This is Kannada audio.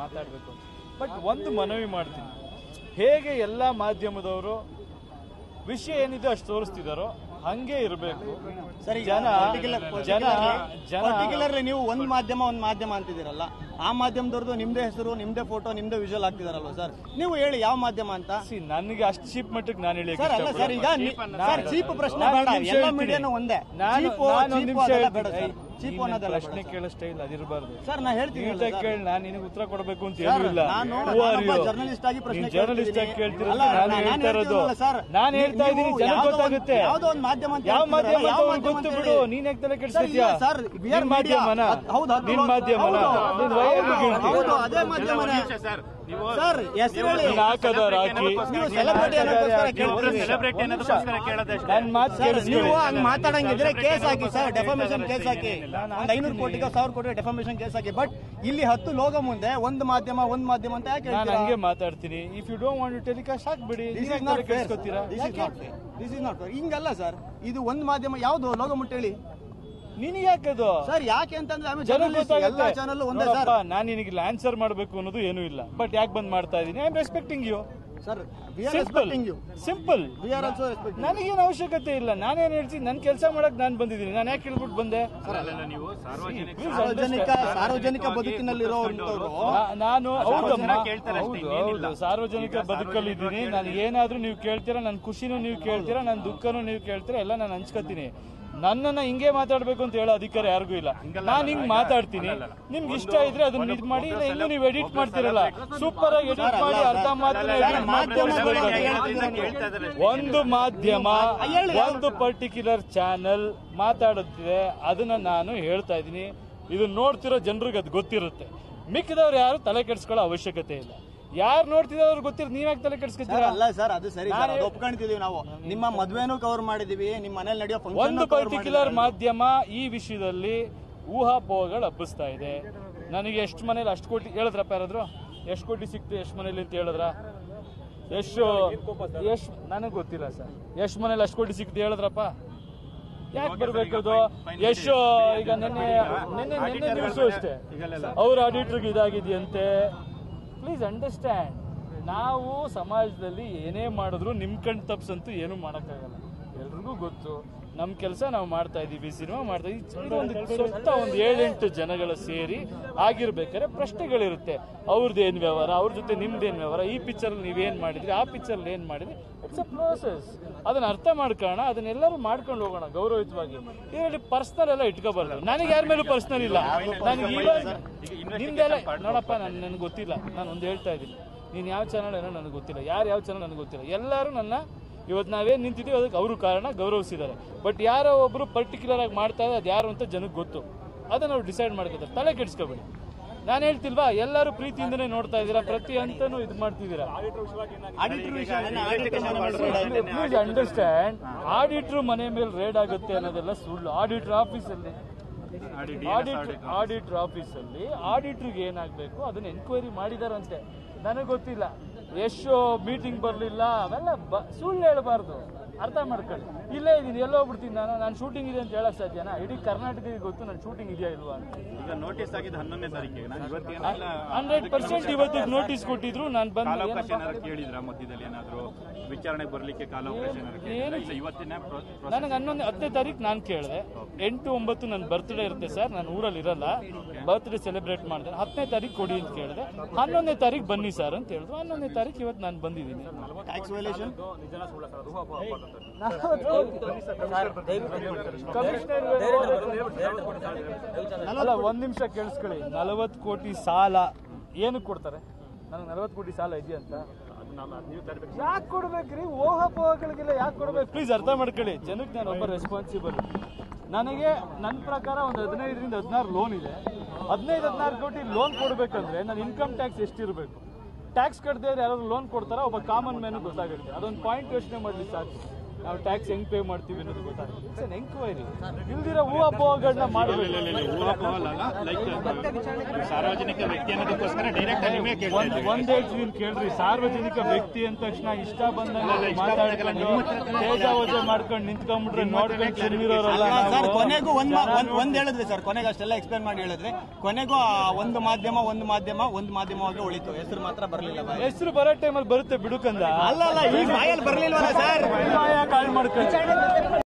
ಮಾತಾಡಬೇಕು ಬಟ್ ಒಂದು ಮನವಿ ಮಾಡ್ತೀನಿ. ಹೇಗೆ ಎಲ್ಲ ಮಾಧ್ಯಮದವರು ವಿಷಯ ಏನಿದೆ ಅಷ್ಟು ತೋರಿಸ್ತಿದಾರೋ ಹಂಗೆ ಇರಬೇಕು. ಸರಿ ಜನ ಜನ ಜನ ಪರ್ಟಿಕ್ಯುಲರ್ಲಿ ನೀವು ಒಂದ್ ಮಾಧ್ಯಮ ಒಂದ್ ಮಾಧ್ಯಮ ಅಂತಿದ್ದೀರಲ್ಲ ಆ ಮಾಧ್ಯಮದವ್ರದ್ದು ನಿಮ್ದೇ ಹೆಸರು ನಿಮ್ದೇ ಫೋಟೋ ನಿಮ್ದೇ ವಿಜುವಲ್ ಹಾಕ್ತಿದಾರಲ್ವ ಸರ್ ನೀವು ಹೇಳಿ ಯಾವ ಮಾಧ್ಯಮ ಅಂತ. ನನಗೆ ಅಷ್ಟು ಚೀಪ್ ಮಟ್ಟಕ್ಕೆ ನಾನು ಹೇಳಿ ಸರ್ ಅಲ್ಲ ಸರ್ ಈಗ ಚೀಪ್ ಪ್ರಶ್ನೆ ಬೇಡ. ಎಲ್ಲ. ಮೀಡಿಯಾನು ಒಂದೇ. ನಾನು ನಿಮಿಷ ಚೀಪು ನೀನ್ ಅನ್ನೋದೆಲ್ಲ ಪ್ರಶ್ನೆ ಕೇಳೋ ಸ್ಟೈಲ್ ಅದಿರಬಾರ್ದು. ಸರ್ ನಾ ಹೇಳ್ತೀನಿ ಕೇಳಿ ನಾನು ನಿನಗೆ ಉತ್ತರ ಕೊಡಬೇಕು ಅಂತ ಏನೂ ಇಲ್ಲ. journalist ಆಗಿ ಪ್ರಶ್ನೆ ಜರ್ನಲಿಸ್ಟ್ ಆಗಿ ಕೇಳ್ತಿದ್ದೀನಿ. ನಾನು ಹೇಳ್ತಾ ಇರೋದು. ನಾನು ಹೇಳ್ತಾ ಇದ್ದೀನಿ ಜನ ಗೊತ್ತಾಗುತ್ತೆ. ಯಾವ್ದೋ ಒಂದು ಮಾಧ್ಯಮ ಅಂತ ಯಾವ ಮಾಧ್ಯಮ ಅಂತ ಮಾಧ್ಯಮ ಗೊತ್ತು ಬಿಡು. ನೀನ್ ಯಾಕೆ ತಲೆ ಸರ್, media. ಮಾಧ್ಯಮನ. ಹೌದು, ನಿನ್ ಮಾಧ್ಯಮನ. ಹೌದು, ಅದೇ ಮಾಧ್ಯಮನೇ. ಸರ್. ಹೆಸರು ಹೇಳಿ. ನೀನ್ ಹಾಕದವ್ರು ಹಾಕಿ ನೀವು celebrity ಅನ್ನೋದಕ್ಕೋಸ್ಕರ ಕೇಳ್ತೀರಿ. ಸೆಲೆಬ್ರಿಟಿ ಅನ್ನೋದಕ್ಕೋಸ್ಕರ ಕೇಳೋದಷ್ಟೇ ನನ್ ಮಾತು ಸರ್ ಕೇಳಿಸ್ಕೊಳ್ಳಿ. ನೀವು ಹಂಗ್ ಮಾತಾಡಂಗಿದ್ರೆ ಕೇಸ್ ಹಾಕಿ. ಸರ್ ಡೆಫಾಮೇಶನ್ ಕೇಸ್ ಹಾಕಿ. ಒಂದ್ ಐನೂರು ಕೋಟಿಗೆ ಸಾವಿರ ಕೋಟಿ ಡೆಫಾಮೇಶನ್ ಕೇಸ್ ಹಾಕಿ. ಬಟ್ ಇಲ್ಲಿ ಹತ್ತು ಲೋಕ ಮುಂದೆ ಒಂದು ಮಾಧ್ಯಮ ಒಂದ್ ಮಾಧ್ಯಮ ಅಂತ ಯಾಕೆ ನಾನು ಹೇಳ್ತೀರಾ? ಹಂಗೆ ಮಾತಾಡ್ತೀನಿ. If you don't want to telecast ಹಾಕ್ಬಿಡಿ ಇಸ್ ನಾಟ್ ಹಿಂಗಲ್ಲ ಸರ್ ಇದು ಒಂದ್ ಮಾಧ್ಯಮ ಯಾವ್ದು ಲೋಗ ಮುಟ್ಟೇಳಿ? ನಿನಗೆ ಯಾಕದು ಸರ್ ಯಾಕೆ ಅಂತಂದ್ರೆ ಆಮೇಲೆ ಜನ ಎಲ್ಲಾ ಚಾನಲ್ ಒಂದೇ ಸರ್. ನಾನು ನಿನಗೆ ಆನ್ಸರ್ ಮಾಡಬೇಕು ಅನ್ನೋದು ಏನೂ ಇಲ್ಲ. ಬಟ್ ಯಾಕೆ ಬಂದ್ ಮಾಡ್ತಾ ಇದೀನಿ? I am respecting you sir simple respecting you simple we are also respecting ನನಗೇನು ಅವಶ್ಯಕತೆ ಇಲ್ಲ. ನಾನೇನ್ ಹೇಳ್ತೀನಿ? ನನ್ನ ಕೆಲಸ ಮಾಡಕ್ ನಾನು ಬಂದಿದ್ದೀನಿ. ನಾನು ಯಾಕೆ ಹೇಳ್ಬಿಟ್ಟು ಬಂದೆ? ಸಾರ್ವಜನಿಕ. ಸಾರ್ವಜನಿಕ ನಾನು ಹೌದು ಸಾರ್ವಜನಿಕ ಸಾರ್ವಜನಿಕ ಬದುಕಲ್ಲಿದ್ದೀನಿ. ನಾನು ಏನಾದ್ರೂ ನೀವು ಕೇಳ್ತೀರಾ? ನನ್ನ ಖುಷಿನೂ ನೀವು ಕೇಳ್ತೀರಾ? ನನ್ನ ದುಃಖನೂ ನೀವು ಕೇಳ್ತೀರಾ? ಎಲ್ಲ ನಾನು ಹಂಚ್ಕೋತೀನಿ. ನನ್ನನ್ನ ಹಿಂಗೆ ಮಾತಾಡ್ಬೇಕು ಅಂತ ಹೇಳೋ ಅಧಿಕಾರ ಯಾರಿಗೂ ಇಲ್ಲ. ನಾನು ಹಿಂಗ್ ಮಾತಾಡ್ತೀನಿ. ನಿಮ್ಗೆ ಇಷ್ಟ ಇದ್ರೆ ಅದನ್ನ ಇದು ಮಾಡಿ ಇಲ್ಲ ಇನ್ನು ನೀವು ಎಡಿಟ್ ಮಾಡ್ತಿರಲ್ಲ. ಸೂಪರ್ ಆಗಿ ಎಡಿಟ್ ಮಾಡಿ ಅರ್ಧ ಇದ್ದಾರೆ? ಒಂದು ಮಾಧ್ಯಮ ಒಂದು ಪರ್ಟಿಕ್ಯುಲರ್ ಚಾನೆಲ್ ಮಾತಾಡುತ್ತಿದೆ. ಅದನ್ನ ನಾನು ಹೇಳ್ತಾ ಇದ್ದೀನಿ. ಇದನ್ನ ನೋಡ್ತಿರೋ ಜನರಿಗೆ ಅದು ಗೊತ್ತಿರುತ್ತೆ. ಮಿಕ್ಕಿದವ್ರು ಯಾರು ತಲೆ ಕೆಡಿಸ್ಕೊಳ್ಳೋ ಅವಶ್ಯಕತೆ ಇಲ್ಲ. ಯಾರು ನೋಡ್ತಿದ್ರು ಗೊತ್ತಿರ ನೀವ್ಯಾಕೆ ತಲೆ ಕೆಡಿಸ್ಕೊತೀರ? ಅಲ್ಲ ಸರ್ ಅದು ಸರಿ ಸರ್ ಅದು ನಾವು. ನಿಮ್ಮ ಮದ್ವೆನೂ ಕವರ್ ಮಾಡಿದೀವಿ ನಿಮ್ಮ ಮನೇಲಿ ನಡೆಯೋ ಒಂದು ಪರ್ಟಿಕ್ಯುಲರ್ ಮಾಧ್ಯಮ ಈ ವಿಷಯದಲ್ಲಿ ಊಹಾಪೋಹಗಳು ಹಬ್ಬಿಸ್ತಾ ಇದೆ. ನನಗೆ ಎಷ್ಟು ಮನೇಲಿ ಅಷ್ಟು ಕೋಟಿ ಹೇಳಿದ್ರಪ್ಪ ಯಾರಾದ್ರು? ಎಷ್ಟು ಕೋಟಿ ಸಿಕ್ತು ಎಷ್ಟು ಮನೇಲಿ ಅಂತ ಹೇಳಿದ್ರ? ಎಷ್ಟು ಎಷ್ಟು ನನಗೆ ಗೊತ್ತಿಲ್ಲ ಸರ್. ಎಷ್ಟು ಮನೇಲಿ ಅಷ್ಟು ಕೋಟಿ ಸಿಕ್ತು ಹೇಳಿದ್ರಪ್ಪ? ಯಾಕೆ ಬರ್ಬೇಕದು? ಎಷ್ಟು ಈಗ ನಿನ್ನೆ ನಿನ್ನೆ ನಿನ್ನೆ ನ್ಯೂಸು ಅಷ್ಟೇ. ಅವ್ರ ಆಡಿಟ್ರಿಗೆ ಇದಾಗಿದೆಯಂತೆ. ಪ್ಲೀಸ್ ಅಂಡರ್ಸ್ಟ್ಯಾಂಡ್ ನಾವು ಸಮಾಜದಲ್ಲಿ ಏನೇ ಮಾಡಿದ್ರು ನಿಮ್ ಕಣ್ ತಪ್ಸಂತೂ ಏನು ಮಾಡೋಕ್ಕಾಗಲ್ಲ. ಎಲ್ರಿಗೂ ಗೊತ್ತು. ನಮ್ಮ ಕೆಲಸ ನಾವು ಮಾಡ್ತಾ ಇದ್ದೀವಿ ಸಿನಿಮಾ ಮಾಡ್ತಾ ಇದ್ದೀವಿ ಇದು ಒಂದು ಸುತ್ತ ಒಂದು ಏಳೆಂಟು ಜನಗಳ ಸೇರಿ ಆಗಿರ್ಬೇಕಾದ್ರೆ ಪ್ರಶ್ನೆಗಳಿರುತ್ತೆ. ಅವ್ರದ್ದು ಏನು ವ್ಯವಹಾರ ಅವ್ರ ಜೊತೆ ನಿಮ್ದೇನು ವ್ಯವಹಾರ ಈ ಪಿಕ್ಚರಲ್ಲಿ ನೀವೇನು ಮಾಡಿದ್ರಿ ಆ ಪಿಕ್ಚರಲ್ಲಿ ಏನು ಮಾಡಿದ್ರಿ? ಇಟ್ಸ್ ಅ ಪ್ರೋಸೆಸ್ ಅದನ್ನು ಅರ್ಥ ಮಾಡ್ಕೋಣ ಅದನ್ನೆಲ್ಲರೂ ಮಾಡ್ಕೊಂಡು ಹೋಗೋಣ ಗೌರವಯುತವಾಗಿ. ಇದರಲ್ಲಿ ಪರ್ಸನಲ್ ಎಲ್ಲ ಇಟ್ಕೋಬಾರ್ದು. ನನಗೆ ಯಾರ ಮೇಲೂ ಪರ್ಸನಲ್ ಇಲ್ಲ. ನನಗೆ ಇವಾಗ ನಿಮ್ದೆಲ್ಲ ನೋಡಪ್ಪ ನಾನು ನನಗೆ ಗೊತ್ತಿಲ್ಲ. ನಾನು ಒಂದು ಹೇಳ್ತಾ ಇದ್ದೀನಿ. ನೀನು ಯಾವ ಚಾನಲ್ ಏನೋ ನನಗೆ ಗೊತ್ತಿಲ್ಲ. ಯಾರು ಯಾವ ಚಾನಲ್ ನನಗೆ ಗೊತ್ತಿಲ್ಲ. ಎಲ್ಲರೂ ನನ್ನ ಇವತ್ತು ನಾವೇನು ನಿಂತಿದ್ದೀವಿ ಅದಕ್ಕೆ ಅವರು ಕಾರಣ ಗೌರವಿಸಿದ್ದಾರೆ. ಬಟ್ ಯಾರೋ ಒಬ್ಬರು ಪರ್ಟಿಕ್ಯುಲರ್ ಆಗಿ ಮಾಡ್ತಾ ಇದ್ದಾರೆ ಅದು ಯಾರು ಅಂತ ಜನಕ್ಕೆ ಗೊತ್ತು. ಅದನ್ನು ಅವ್ರು ಡಿಸೈಡ್ ಮಾಡ್ಕೋತಾರೆ. ತಲೆ ಕೆಡಿಸ್ಕೋಬೇಡಿ. ನಾನು ಹೇಳ್ತಿಲ್ವಾ ಎಲ್ಲರೂ ಪ್ರೀತಿಯಿಂದನೇ ನೋಡ್ತಾ ಇದ್ದೀರಾ ಪ್ರತಿ ಅಂತನೂ ಇದು ಮಾಡ್ತಿದ್ದೀರಾ? ಪ್ಲೀಸ್ ಅಂಡರ್ಸ್ಟ್ಯಾಂಡ್ ಆಡಿಟ್ರು ಮನೆ ಮೇಲೆ ರೇಡ್ ಆಗುತ್ತೆ ಅನ್ನೋದೆಲ್ಲ ಸುಳ್ಳು. ಆಡಿಟ್ರ್ ಆಫೀಸಲ್ಲಿ ಆಡಿಟ್ ಆಡಿಟ್ರ್ ಆಫೀಸಲ್ಲಿ ಆಡಿಟ್ರಿಗೆ ಏನಾಗಬೇಕು ಅದನ್ನ ಎನ್ಕ್ವೈರಿ ಮಾಡಿದಾರಂತೆ. ನನಗೆ ಗೊತ್ತಿಲ್ಲ. ಎಷ್ಟು ಮೀಟಿಂಗ್ ಬರಲಿಲ್ಲ ಅವೆಲ್ಲ ಬ ಸುಳ್ಳು ಹೇಳಬಾರ್ದು. ಅರ್ಥ ಮಾಡ್ಕೊಳ್ಳಿ. ಇಲ್ಲೇ ಇದ್ದೀನಿ ಎಲ್ಲೋ ಹೋಗ್ಬಿಡ್ತೀನಿ ನಾನು? ನಾನು ಶೂಟಿಂಗ್ ಇದೆ ಅಂತ ಹೇಳಕ್ ಸಾಧ್ಯನಾ ಇಡೀ ಕರ್ನಾಟಕಕ್ಕೆ ಗೊತ್ತು ನಾನು ಶೂಟಿಂಗ್ ಇದೆಯಾ ಇಲ್ವಾ ಅಂತ. ಈಗ ನೋಟಿಸ್ ಆಗಿದೆ ಹನ್ನೊಂದನೇ ತಾರೀಕಿಗೆ. ಹಂಡ್ರೆಡ್ ಪರ್ಸೆಂಟ್ ಇವತ್ತಿಗೆ ನೋಟಿಸ್ ಕೊಟ್ಟಿದ್ರು ನಾನು ಬಂದು ಕೇಳಿದ್ರ ಮಧ್ಯದಲ್ಲಿ ಏನಾದ್ರು? ವಿಚಾರಣೆ ಬರ್ಲಿಕ್ಕೆ? ಇವತ್ತಿನ ನನಗೆ ಹನ್ನೊಂದು ಹತ್ತನೇ ತಾರೀಕು ನಾನು ಕೇಳಿದೆ. ಎಂಟು ಒಂಬತ್ತು ನನ್ನ ಬರ್ತ್ಡೇ ಇರುತ್ತೆ ಸರ್ ನಾನು ಊರಲ್ಲಿ ಇರಲ್ಲ. ಬರ್ತ್ಡೇ ಸೆಲೆಬ್ರೇಟ್ ಮಾಡಿದೆ. ಹತ್ತನೇ ತಾರೀಕು ಕೊಡಿ ಅಂತ ಕೇಳಿದೆ. ಹನ್ನೊಂದನೇ ತಾರೀಕು ಬನ್ನಿ ಸರ್ ಅಂತ ಹೇಳಿದ್ರು. ಹನ್ನೊಂದನೇ ತಾರೀಕು ಇವತ್ತು ನಾನು ಬಂದಿದ್ದೀನಿ. ಅಲ್ಲ ಒಂದ್ ನಿಮಿಷ ಕೇಳಿಸ್ಕೊಳ್ಳಿ. ನಲವತ್ತು ಕೋಟಿ ಸಾಲ ಏನಕ್ಕೆ ಕೊಡ್ತಾರೆ? ನನಗೆ ನಲವತ್ತು ಕೋಟಿ ಸಾಲ ಇದೆಯಂತ ಯಾಕೆ ಕೊಡ್ಬೇಕ್ರಿ? ಊಹಾಪೋಹಗಳಿಗೆಲ್ಲ ಯಾಕೆ ಕೊಡ್ಬೇಕು? ಪ್ಲೀಸ್ ಅರ್ಥ ಮಾಡ್ಕೊಳ್ಳಿ. ಜನಕ್ಕೆ ನಾನು ಒಬ್ಬ ರೆಸ್ಪಾನ್ಸಿಬಲ್ ನನಗೆ ನನ್ನ ಪ್ರಕಾರ ಒಂದು ಹದಿನೈದರಿಂದ ಹದಿನಾರು ಲೋನ್ ಇದೆ. ಹದಿನೈದು ಹದಿನಾರು ಕೋಟಿ ಲೋನ್ ಕೊಡ್ಬೇಕಂದ್ರೆ ನನ್ನ ಇನ್ಕಮ್ ಟ್ಯಾಕ್ಸ್ ಎಷ್ಟಿರಬೇಕು? ಟ್ಯಾಕ್ಸ್ ಕಟ್ಟದೆ ಯಾರಾದ್ರು ಲೋನ್ ಕೊಡ್ತಾರ? ಒಬ್ಬ ಕಾಮನ್ ಮ್ಯಾನ್ ಗೊತ್ತಾಗುತ್ತೆ ಅದೊಂದು ಪಾಯಿಂಟ್ ಯೋಚನೆ ಮಾಡಲಿ ಸಾಕು ನಾವು ಟ್ಯಾಕ್ಸ್ ಹೆಂಗ್ ಪೇ ಮಾಡ್ತೀವಿ ಅನ್ನೋದು ಗೊತ್ತಾಗುತ್ತೆ ಇಟ್ಸ್ ಅನ್ ಎಂಕ್ವೈರಿ ಇಲ್ದಿರೋ ಊಹಾಪೋಹಗಳನ್ನ ಮಾಡಬೇಕು ಸಾರ್ವಜನಿಕ ವ್ಯಕ್ತಿ ಅನ್ನೋದಕ್ಕೋಸ್ಕರ ಡೈರೆಕ್ಟ್ ಒಂದು. ಒಂದ್ ಕೇಳ್ರಿ ಸಾರ್ವಜನಿಕ ವ್ಯಕ್ತಿ ಅಂದ ತಕ್ಷಣ ಇಷ್ಟ ಬಂದಂಗೆ ಮಾತಾಡ್ಕೊಂಡು ತೇಜಾವಜೆ ಮಾಡ್ಕೊಂಡು ನಿಂತ್ಕೊಂಡ್ಬಿಟ್ರೆ ನೋಡ್ಕೊಂಡು ಸುಮ್ಮನಿರೋರಲ್ಲ ಅಲ್ಲ ಸರ್ ಕೊನೆಗೂ ಒಂದ್ ಒಂದ್ ಹೇಳಿದ್ರಿ ಹೇಳಿದ್ವಿ ಸರ್ ಕೊನೆಗೆ ಅಷ್ಟೆಲ್ಲ ಎಕ್ಸ್ಪ್ಲೇನ್ ಮಾಡಿ ಹೇಳಿದ್ರೆ ಕೊನೆಗೂ ಆ ಒಂದು ಮಾಧ್ಯಮ ಒಂದು ಮಾಧ್ಯಮ ಒಂದು ಮಾಧ್ಯಮವಾಗಿ ಉಳಿತು ಹೆಸರು ಮಾತ್ರ ಬರ್ಲಿಲ್ಲ ಹೆಸರು ಬರೋ ಟೈಮಲ್ಲಿ ಬರುತ್ತೆ ಬಿಡುಕಂದ ಅಲ್ಲ ಅಲ್ಲ ಈ ಬಾಯಲ್ಲಿ ಬರ್ಲಿಲ್ವಲ್ಲ ಸರ್ ಕಾಲ್ ಮಾಡ್ಕೊಳ್ಳಿ